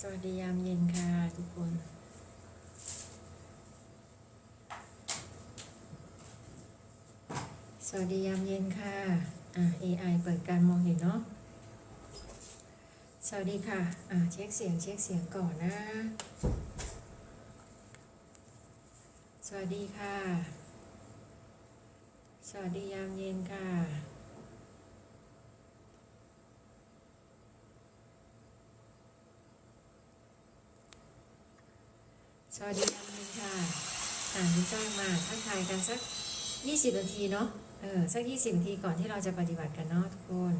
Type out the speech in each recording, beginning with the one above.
สวัสดียามเย็นค่ะทุกคน สวัสดียามเย็นค่ะ อะ AI เปิดการมองเห็นเนาะ สวัสดีค่ะ อะเช็คเสียงเช็คเสียงก่อนนะ สวัสดีค่ะ สวัสดียามเย็นค่ะ สวัสดียามเย็นค่ะอ่านคุณจ้างมาทักทายกันสัก 20 นาทีเนาะ เออ สัก 20 นาทีก่อนที่เราจะปฏิบัติกันเนาะทุกคน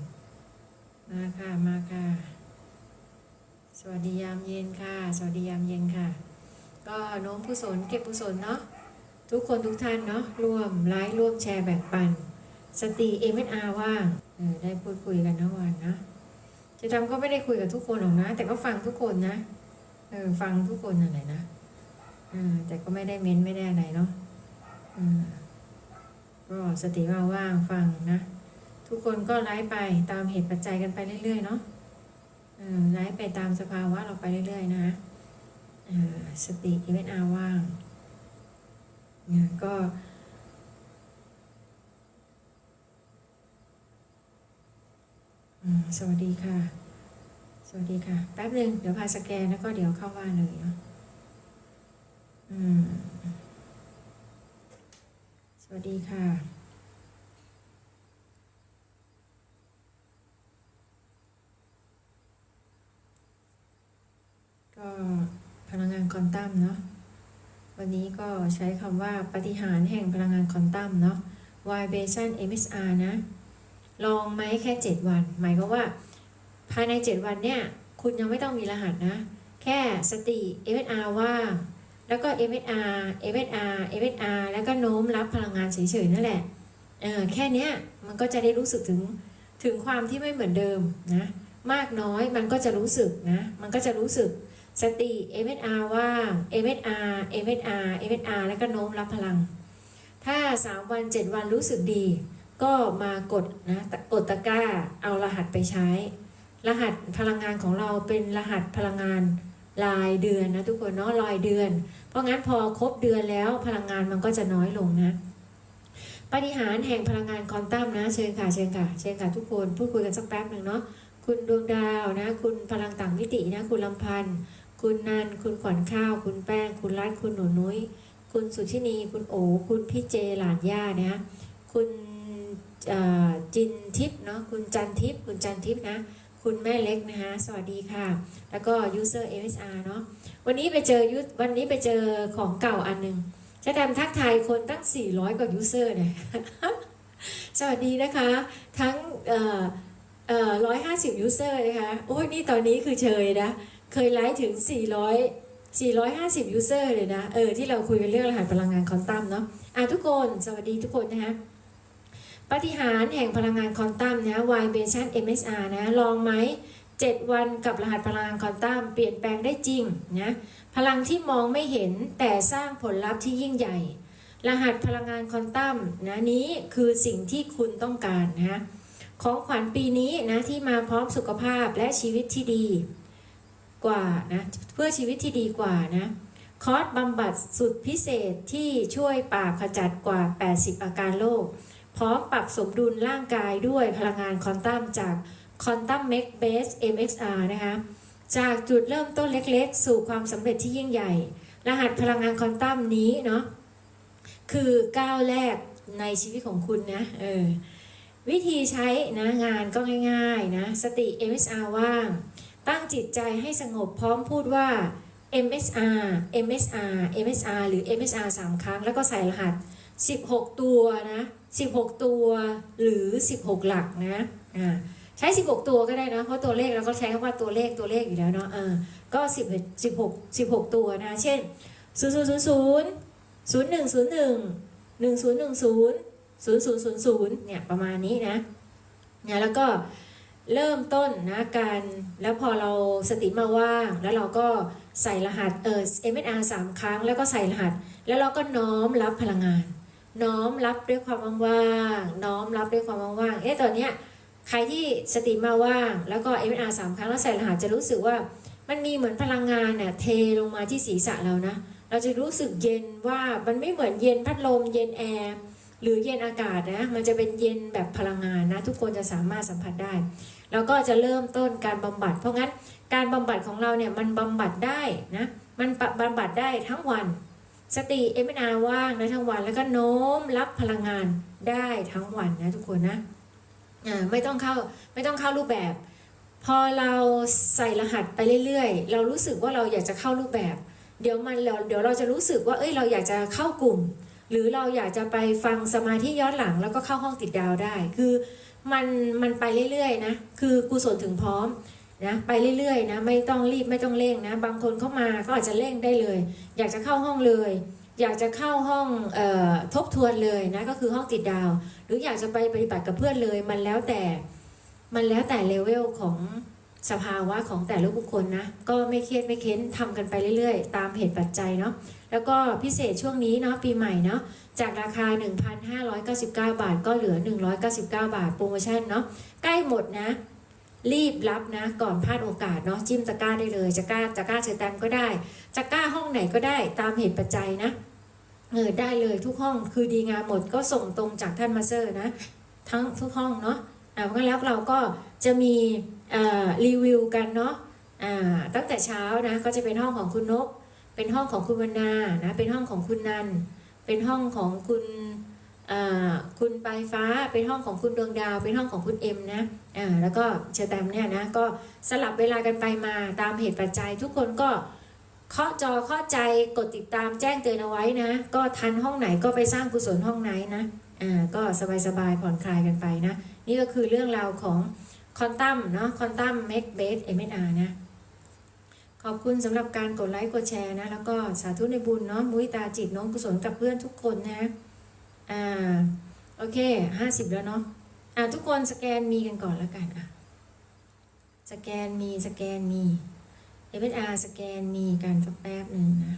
มาค่ะ มาค่ะ สวัสดียามเย็นค่ะ สวัสดียามเย็นค่ะ ก็โน้มผู้สนเก็บผู้สนเนาะ ทุกคนทุกท่านเนาะ ร่วมไลฟ์ร่วมแชร์แบ่งปัน สติเอ็มอาว่าง เออ ได้พูดคุยกันทั้งวันนะจะทำก็ไม่ได้คุยกับทุกคนหรอกนะ แต่ก็ฟังทุกคนนะ เออ ฟังทุกคนนั่นแหละนะ แต่ก็ไม่ได้เม้นไม่ได้อะไรเนาะอ่าก็สติว่าว่างฟังนะ ทุกคนก็ไลฟ์ไปตามเหตุปัจจัยกันไปเรื่อยๆเนาะอ่าไลฟ์ไปตามสภาวะเราไปเรื่อยๆนะอ่าสติอีเวนอาว่างก็อืมสวัสดีค่ะ สวัสดีค่ะ แป๊บหนึ่งเดี๋ยวพาสแกนแล้วก็เดี๋ยวเข้าบ้าเลยเนาะ อืม ส วัสดีค่ะก็พลังงานควอนตัมเนาะวันนี้ก็ใช้คำว่าปฏิหารแห่งพลังงานควอนตัมเนาะ vibration MSR นะ ลองไหมแค่ 7 วัน หมายก็ว่า ภายใน 7 วันเนี่ย คุณยังไม่ต้องมีรหัสนะ แค่สติ MSR ว่า แล้วก็ MSR MSR MSR แล้วก็โน้มรับพลังงานเฉยๆนั่นแหละเออแค่เนี้ยมันก็จะได้รู้สึกถึงถึงความที่ไม่เหมือนเดิมนะมากน้อยมันก็จะรู้สึกนะมันก็จะรู้สึกสติ MSR ว่าง MSR MSR MSR แล้วก็โน้มรับพลัง ถ้า 3 วัน 7 วันรู้สึกดี ก็มากดนะกดตะกร้าเอารหัสไปใช้ รหัสพลังงานของเราเป็นรหัสพลังงาน รายเดือนนะทุกคนเนาะรายเดือน เพราะงั้นพอครบเดือนแล้วพลังงานมันก็จะน้อยลงนะปฏิหารแห่งพลังงานควอนตัมนะเชิญค่ะเชิญค่ะเชิญค่ะทุกคนพูดคุยกันสักแป๊บหนึ่งเนาะคุณดวงดาวนะ คุณพลังต่างมิตินะ คุณลำพันธ์คุณนันคุณขวัญข้าว คุณแป้ง คุณรัตคุณหนูนุ้ย คุณสุชินี คุณโอ คุณพี่เจหลานย่านะคุณจินทิพย์เนาะคุณจันทิพย์คุณจันทิพย์นะ คุณแม่เล็กนะคะสวัสดีค่ะ แล้วก็ user MSR เนาะวันนี้ไปเจอยุวันนี้ไปเจอของเก่าอันหนึ่งจะทำทักทายคนตั้ง 400 กว่า user เนี่ยสวัสดีนะคะ ทั้งเอ่อเอ่อ150 user นะคะ โอ้ยนี่ตอนนี้คือเชยนะ เคยไลฟ์ถึง 400 450 user เลยนะ เออ ที่เราคุยกันเรื่องรหัสพลังงานคอนตัมเนาะอะทุกคน สวัสดีทุกคนนะคะ ปฏิหารแห่งพลังงานควอนตัมนะ vibration MSR นะ ลองไหม 7 วันกับรหัสพลังงานควอนตัมเปลี่ยนแปลงได้จริงนะพลังที่มองไม่เห็นแต่สร้างผลลัพธ์ที่ยิ่งใหญ่ รหัสพลังงานควอนตัมนะนี้คือสิ่งที่คุณต้องการนะของขวัญปีนี้นะที่มาพร้อมสุขภาพและชีวิตที่ดีกว่านะเพื่อชีวิตที่ดีกว่านะคอร์สบำบัดสุดพิเศษที่ช่วยปราบขจัดกว่า 80 อาการโรค พร้อมปรับสมดุลร่างกายด้วยพลังงานควอนตัมจาก Quantum Make Base MXR นะคะ จากจุดเริ่มต้นเล็กๆ สู่ความสำเร็จที่ยิ่งใหญ่ รหัสพลังงานควอนตัมนี้เนาะคือก้าวแรกในชีวิตของคุณนะเออวิธีใช้นะงานก็ง่ายๆนะสติ MSR ว่าง ตั้งจิตใจให้สงบพร้อมพูดว่า MSR MSR MSR หรือ MSR 3 ครั้ง แล้วก็ใส่รหัส 16 ตัวนะ 16 ตัวหรือ 16 หลักนะอ่าใช้ 16 ตัวก็ได้นะเพราะตัวเลขเราก็ใช้คำว่าตัวเลขตัวเลขอยู่แล้วเนาะเออก็10 16 16 ตัวนะ เช่น 0 0 0 0 0 1 0 1 1 0 1 0 0 0 0 0เนี่ยประมาณนี้นะเนี่ยแล้วก็เริ่มต้นนะการแล้วพอเราสติมาว่าง แล้วเราก็ใส่รหัสเออ MSR 3 ครั้ง แล้วก็ใส่รหัส แล้วเราก็น้อมรับพลังงาน น้อมรับด้วยความว่างๆน้อมรับด้วยความว่างๆเอ๊ะตอนเนี้ยใครที่สติมาว่าง แล้วก็ MR สามครั้งแล้วใส่รหัสจะรู้สึกว่ามันมีเหมือนพลังงานเนี่ยเทลงมาที่ศีรษะเรานะ เราจะรู้สึกเย็นว่ามันไม่เหมือนเย็นพัดลมเย็นแอร์หรือเย็นอากาศนะ มันจะเป็นเย็นแบบพลังงานนะ ทุกคนจะสามารถสัมผัสได้ แล้วก็จะเริ่มต้นการบำบัด เพราะงั้นการบำบัดของเราเนี่ยมันบำบัดได้นะ มันบำบัดได้ทั้งวัน สติเอ็มนาว่างนะทั้งวัน แล้วก็โน้มรับพลังงานได้ทั้งวันนะทุกคนนะไม่ต้องเข้าไม่ต้องเข้ารูปแบบ พอเราใส่รหัสไปเรื่อยๆ เรารู้สึกว่าเราอยากจะเข้ารูปแบบ เดี๋ยวมันเราเดี๋ยวเราจะรู้สึกว่าเอ้ยเราอยากจะเข้ากลุ่ม หรือเราอยากจะไปฟังสมาธิย้อนหลังแล้วก็เข้าห้องติดดาวได้ คือมันมันไปเรื่อยๆนะคือกุศลถึงพร้อม นะไปเรื่อยๆนะไม่ต้องรีบไม่ต้องเร่งนะ บางคนเข้ามาก็อาจจะเร่งได้เลย อยากจะเข้าห้องเลย อยากจะเข้าห้องออทบทวนเลยนะก็คือห้องติดดาว หรืออยากจะไปปฏิบัติกับเพื่อนเลย มันแล้วแต่มันแล้วแต่เลเวลของสภาวะของแต่ละบุคคลนะ ก็ไม่เครียดไม่เค้นทำกันไปเรื่อยๆ ตามเหตุปัจจัยเนาะแล้วก็พิเศษช่วงนี้เนาะปีใหม่เนาะจากราคา 1,599 บาทก็เหลือ 199 บาทโปรโมชั่นเนาะใกล้หมดนะ รีบรับนะ ก่อนพลาดโอกาสเนาะจิ้มตะกร้าได้เลยจะกล้าจะกล้าเชิญแตมก็ได้จะกล้าห้องไหนก็ได้ตามเหตุปัจจัยนะเออได้เลยทุกห้องคือดีงามหมดก็ส่งตรงจากท่านมาเซอร์นะ ทั้งทุกห้องเนาะอ่าเพราะงั้นแล้วเราก็จะมีรีวิวกันเนาะอ่าตั้งแต่เช้านะก็จะเป็นห้องของคุณนก เป็นห้องของคุณวรรณานะเป็นห้องของคุณนันเป็นห้องของคุณ คุณปลายฟ้าเป็นห้องของคุณดวงดาวเป็นห้องของคุณเอ็มนะอ่าแล้วก็เชอร์แตมเนี่ยนะก็สลับเวลากันไปมาตามเหตุปัจจัย ทุกคนก็เคาะจอเคาะใจกดติดตามแจ้งเตือนเอาไว้นะ ก็ทันห้องไหนก็ไปสร้างกุศลห้องไหนนะอ่าก็สบายๆผ่อนคลายกันไปนะ นี่ก็คือเรื่องราวของคอนตัมเนาะคอนตัมเมกเบสเอ็มเอนะขอบคุณสำหรับการกดไลค์กดแชร์นะ แล้วก็สาธุในบุญเนาะมุ้ยตาจิตน้มกุศลกับเพื่อนทุกคนนะ อ่าโอเคห้าสิบแล้วเนาะอ่าทุกคนสแกนมีกันก่อนแล้วกันอะสแกนมีสแกนมีเอเวอาร์สแกนมีกันสักแป๊บหนึ่งนะ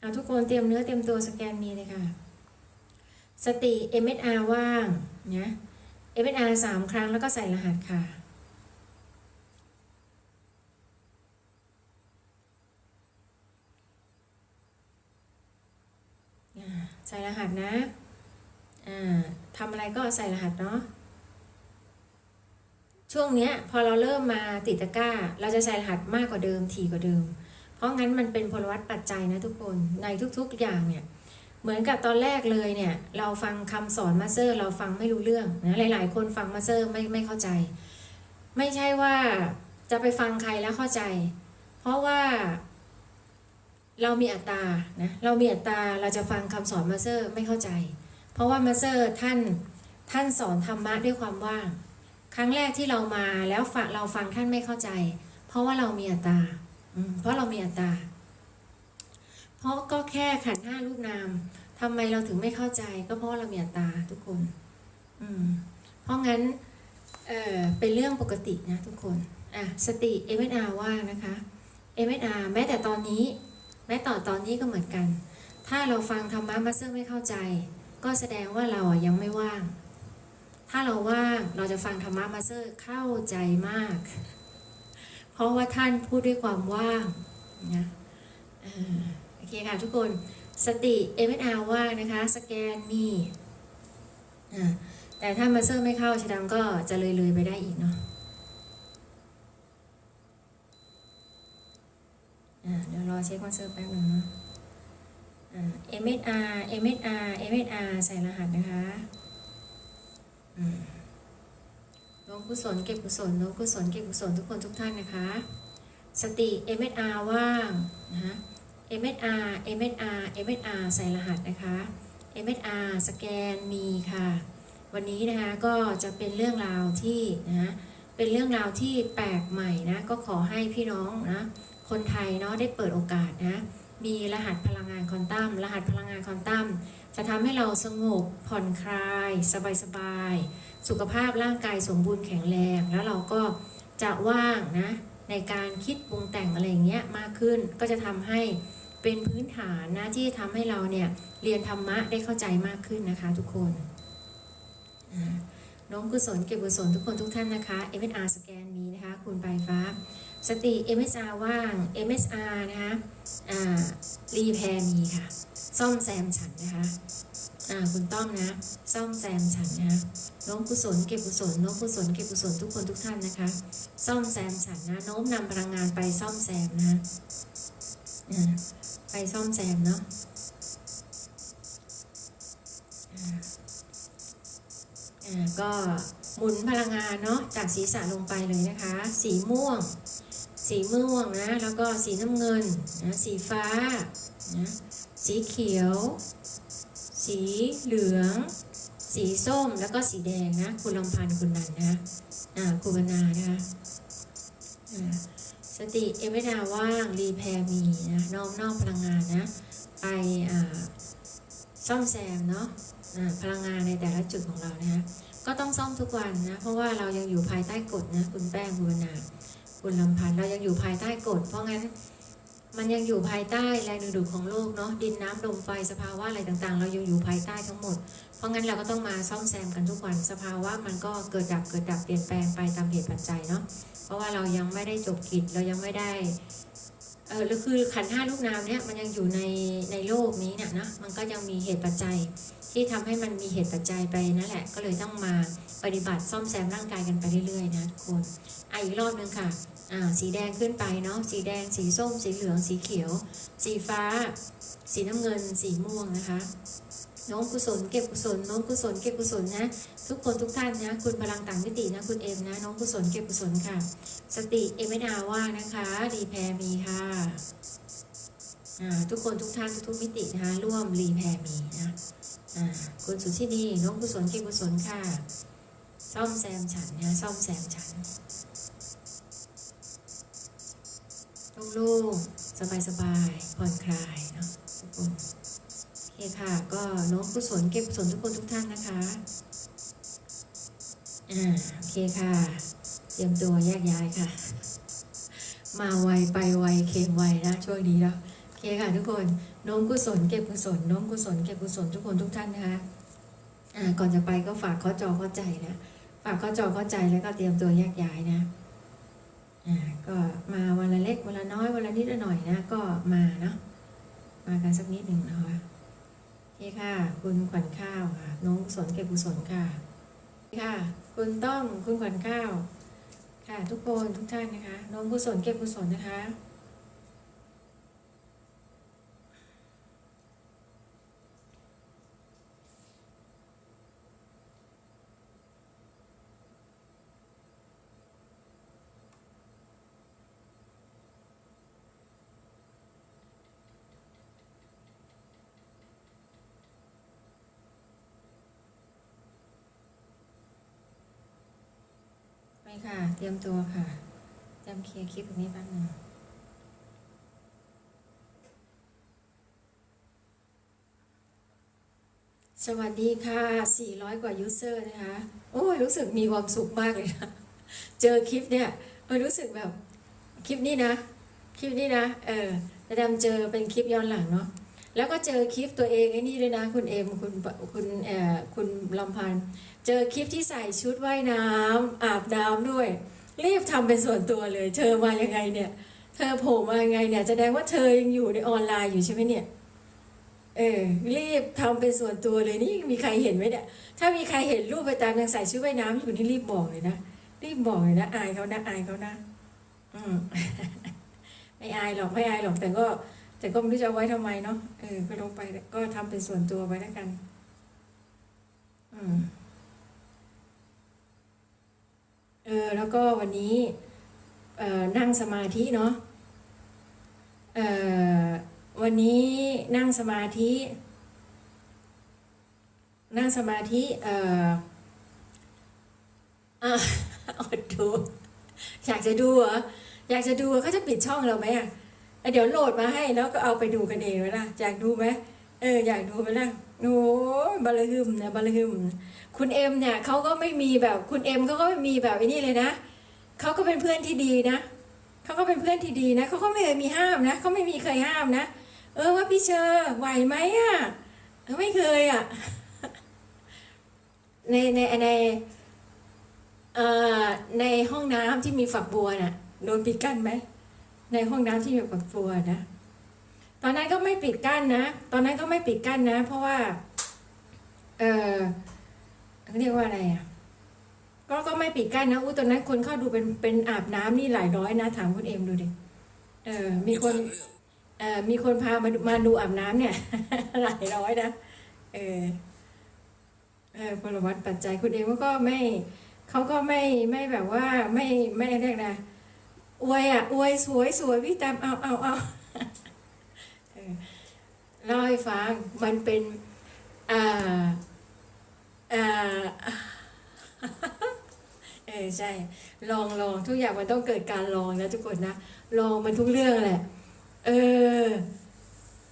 อ่าทุกคนเตรียมเนื้อเตรียมตัวสแกนมีเลยค่ะ สติ MSR ว่างนะ MSR สามครั้งแล้วก็ใส่รหัสค่ะ อ่าใส่รหัสนะอ่าทำอะไรก็ใส่รหัสเนาะช่วงเนี้ยพอเราเริ่มมาติดตะกร้า เราจะใส่รหัสมากกว่าเดิมถี่กว่าเดิม เพราะงั้นมันเป็นพลวัตปัจจัยนะทุกคนในทุกๆอย่างเนี่ยเหมือนกับตอนแรกเลยเนี่ยเราฟังคำสอนมาเตอร์ เราฟังไม่รู้เรื่องนะหลาย ๆ คนฟังมาเตอร์ไม่ไม่เข้าใจ ไม่ใช่ว่าจะไปฟังใครแล้วเข้าใจ เพราะว่า เรามีอัตตานะเรามีอัตตาเราจะฟังคำสอนมาเตอร์ไม่เข้าใจ เพราะว่ามาเตอร์ท่านท่านสอนธรรมะด้วยความว่าง ครั้งแรกที่เรามาแล้วฟังเราฟังท่านไม่เข้าใจ เพราะว่าเรามีอัตตาเพราะเรามีอัตตา เพราะก็แค่ขันห้ารูปนามทำไมเราถึงไม่เข้าใจ ก็เพราะเรามีอัตตาทุกคน อืมเพราะงั้นเออเป็นเรื่องปกตินะทุกคนอะสติ m อ r ว่างนะคะ m อ r แม้แต่ตอนนี้ แม้ต่อตอนนี้ก็เหมือนกัน ถ้าเราฟังธรรมะมาเซอร์ไม่เข้าใจ ก็แสดงว่าเราอะยังไม่ว่าง ถ้าเราว่างเราจะฟังธรรมะมาเซอร์เข้าใจมาก เพราะว่าท่านพูดด้วยความว่างนะโอเคค่ะทุกคนสติ MSR ว่างนะคะ สแกนมีอ่าแต่ถ้ามาเซอร์ไม่เข้าชะดำก็จะเลยเลยไปได้อีกเนาะอ่า เดี๋ยวรอเช็คมาเซอร์แป๊บนึงเนาะอ่า MSR MSR MSR ใส่รหัสนะคะลงกุศลเก็บกุศลลงกุศลเก็บกุศลทุกคนทุกท่านนะคะ สติ MSR ว่างนะคะ MSR MSR MSR ใส่รหัสนะคะ MSR สแกนมีค่ะ วันนี้นะคะก็จะเป็นเรื่องราวที่นะเป็นเรื่องราวที่แปลกใหม่นะก็ขอให้พี่น้องนะ คนไทยเนาะได้เปิดโอกาสนะมีรหัสพลังงานควอนตัมรหัสพลังงานควอนตัมจะทำให้เราสงบผ่อนคลาย สบายๆสุขภาพร่างกายสมบูรณ์แข็งแรง แล้วเราก็จะว่างนะในการคิดปรุงแต่งอะไรเงี้ยมากขึ้นก็จะทำให้เป็นพื้นฐานนะที่ทำให้เราเนี่ยเรียนธรรมะได้เข้าใจมากขึ้นนะคะทุกคนน้องกุศลเก็บกุศลทุกคนทุกท่านนะคะ MSR สแกนมีนะคะ คุณปลายฟ้า สติ MSR ว่าง MSR นะคะอ่ารีแพรมีค่ะ ซ่อมแซมฉันนะคะอ่าคุณต้อมนะ ซ่อมแซมฉันนะน้องกุศลเก็บกุศลน้องกุศลเก็บกุศลทุกคนทุกท่านนะคะ ซ่อมแซมฉันนะโน้มนำพลังงานไปซ่อมแซมนะอ่าไปซ่อมแซมเนาะอ่าก็หมุนพลังงานเนาะจากศีรษะลงไปเลยนะคะ สีม่วง สีม่วงนะ แล้วก็สีน้ำเงินนะสีฟ้านะสีเขียว สีเหลือง สีส้มแล้วก็สีแดงนะคุณลำพันธ์คุณนันนะอ่าคุณบรรณานะคะอ่าสติเอเวนาว่างรีแพรมีนะน้อมนอกพลังงานนะไปซ่อมแซมเนาะพลังงานในแต่ละจุดของเรานะคะก็ต้องซ่อมทุกวันนะ เพราะว่าเรายังอยู่ภายใต้กฎนะ คุณแป้งคุณบรรณา คุณลำพันธ์เรายังอยู่ภายใต้กฎ เพราะงั้นมันยังอยู่ภายใต้แรงดึงดูดของโลกเนาะดินน้ำลมไฟสภาวะอะไรต่างๆ เรายังอยู่ภายใต้ทั้งหมด เพราะงั้นเราก็ต้องมาซ่อมแซมกันทุกวันสภาวะมันก็เกิดดับเกิดดับเปลี่ยนแปลงไปตามเหตุปัจจัยเนาะเพราะว่าเรายังไม่ได้จบกิจเรายังไม่ได้ เออคือขันห้าลูกน้ำเนี่ยมันยังอยู่ในในโลกนี้เนี่ยนะมันก็ยังมีเหตุปัจจัย ที่ทำให้มันมีเหตุปัจจัยไปนั่นแหละ ก็เลยต้องมาปฏิบัติซ่อมแซมร่างกายกันไปเรื่อยๆนะทุกคนอะอีกรอบนึงค่ะอ่าสีแดงขึ้นไปเนาะสีแดงสีส้ม สีเหลือง สีเขียว สีฟ้า สีน้ำเงิน สีม่วงนะคะ น้องกุศลเก็บกุศลน้องกุศลเก็บกุศลนะทุกคนทุกท่านนะ คุณพลังต่างมิตินะคุณเอ็มนะ น้องกุศลเก็บกุศลค่ะ สติเอมไมนาว่านะคะรีแพรมีค่ะทุกคนทุกท่านทุกมิตินะคะร่วมรีแพรมีนะคุณสุชินีน้องกุศลเก็บกุศลค่ะ ซ่อมแซมฉันนะซ่อมแซมฉันโล่งๆสบายๆผ่อนคลายเนาะทุกคน คค่ะ ก็น้องกุศลเก็บกุศลทุกคนทุกท่านนะคะ อ่า โอเคค่ะ เตรียมตัวแยกย้ายค่ะ มาไวไปไวเค็มไวนะช่วงนี้แล้วโอเคค่ะทุกคนน้องกุศลเก็บกุศลน้องกุศลเก็บกุศลทุกคนทุกท่านนะคะ อ่า ก่อนจะไปก็ฝากข้อจอข้าใจนะ ฝากข้อจอข้าใจแล้วก็เตรียมตัวแยกย้ายนะ อ่า ก็มาวันละเล็กวันละน้อยวันละนิดละหน่อยนะ ก็มาเนาะ มากันสักนิดหนึ่งนะคะ นี่ค่ะ คุณขวัญข้าวค่ะ น้องกุศลเก็บกุศลค่ะนี่ค่ะ คุณต้อมคุณขวัญข้าว ค่ะทุกคนทุกท่านนะคะ น้องกุศลเก็บกุศลนะคะ ไปค่ะ เตรียมตัวค่ะจำเคลียร์คลิปตรงนี้แป๊บหนึงสวัสดีค่ะ 400 กว่ายูเซอร์นะคะ โอ้ยรู้สึกมีความสุขมากเลยนะ เจอคลิปเนี่ยเออรู้สึกแบบ คลิปนี้นะ คลิปนี้นะ เออแต่ดำเจอเป็นคลิปย้อนหลังเนาะ แล้วก็เจอคลิปตัวเองไอ้นี่ด้วยนะ คุณเอ็มคุณคุณเอ่อคุณลำพันธ์เจอคลิปที่ใส่ชุดว่ายน้ำอาบน้ำด้วย รีบทำเป็นส่วนตัวเลย เธอมายังไงเนี่ย เธอโผล่มายังไงเนี่ยแสดงว่าเธอยังอยู่ในออนไลน์อยู่ใช่ไหมเนี่ยเออรีบทำเป็นส่วนตัวเลยนี่มีใครเห็นไหมเนี่ยถ้ามีใครเห็นรูปไปตามยังใส่ชุดว่ายน้ำอยู่นี่รีบบอกเลยนะรีบบอกเลยนะอายเขานะอายเขานะ อืมไม่อายหรอกไม่อายหรอกแต่ก็ แต่ก็ไม่รู้จะเอาไว้ทำไมเนาะเออก็ลงไปก็ทำเป็นส่วนตัวไว้แล้วกัน อืมเออแล้วก็วันนี้เอ่อนั่งสมาธิเนาะเอ่อวันนี้นั่งสมาธิ นั่งสมาธิเอ่อออดดู อยากจะดูเหรออยากจะดูเขาจะปิดช่องเราไหมอะอะ เดี๋ยวโหลดมาให้แล้วก็เอาไปดูกันเองไว้ละอยากดูไหมเอออยากดูไหมล่ะโอ้บาลาฮึมนะบาลาฮึมคุณเอ็มเนี่ยเขาก็ไม่มีแบบคุณเอ็มเขาก็ไม่มีแบบไอ้นี่เลยนะเขาก็เป็นเพื่อนที่ดีนะเขาก็เป็นเพื่อนที่ดีนะเขาก็ไม่เคยมีห้ามนะเขาไม่มีเคยห้ามนะ เออว่าพี่เชอร์ไหวไหมอะไม่เคยอะในในในเอ่อในห้องน้ำที่มีฝักบัวน่ะโดนปิดกั้นไหม ในห้องน้ำที่มีฝักบัวนะ ตอนนั้นก็ไม่ปิดกั้นนะ ตอนนั้นก็ไม่ปิดกั้นนะ เพราะว่า เออเขาเรียกว่าอะไรอะก็ก็ไม่ปิดกั้นนะอู้ตอนนั้นคนเข้าดูเป็นเป็นอาบน้ำนี่หลายร้อยนะถามคุณเอ็มดูดิเออ มีคน เอ่อมีคนพามามาดูอาบน้ำเนี่ย หลายร้อยนะเออเออพลวัตปัจจัยคุณเองก็ไม่เขาก็ไม่ไม่แบบว่าไม่ไม่เรียกนะ อวยอะอวยสวยสวยพี่ตามเอาเอาเอาเออเล่าให้ฟังมันเป็นอ่าอ่าเออใช่ลองลองทุกอย่างมันต้องเกิดการลองนะทุกคนนะลองมันทุกเรื่องแหละ เออ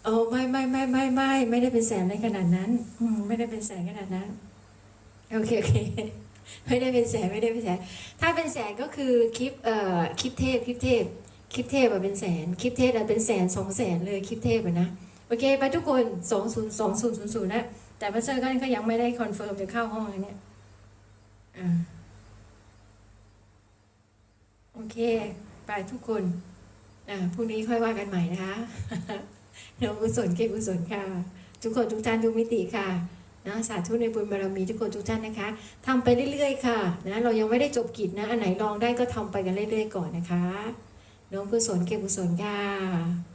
โอ้ไม่ไม่ไม่ไม่ไม่ไม่ได้เป็นแสนในขนาดนั้น อืมไม่ได้เป็นแสนขนาดนั้น โอเคโอเค ไม่ได้เป็นแสนไม่ได้เป็นแสนถ้าเป็นแสนก็คือคลิปเอ่อคลิปเทพคลิปเทพคลิปเทพอะเป็นแสนคลิปเทพอะเป็นแสนสองแสนเลยคลิปเทพอะนะโอเคไปทุกคนสองศูนย์สองศูนย์ศูนย์ศูนย์นะแต่พัสเซอร์ก็ยังไม่ได้คอนเฟิร์มจะเข้าห้องอันเนี่ยอ่าโอเค ไปทุกคนอ่าพรุ่งนี้ค่อยว่ากันใหม่นะคะเดี๋ยวกุศลเก็บกุศลค่ะ ทุกคนทุกท่านทุกมิติค่ะ นะสาธุในบุญบารมีทุกคนทุกท่านนะคะทำไปเรื่อยๆค่ะนะเรายังไม่ได้จบกิจนะอันไหนลองได้ก็ทำไปกันเรื่อยๆก่อนนะคะน้องกุศลเก็บกุศลค่ะ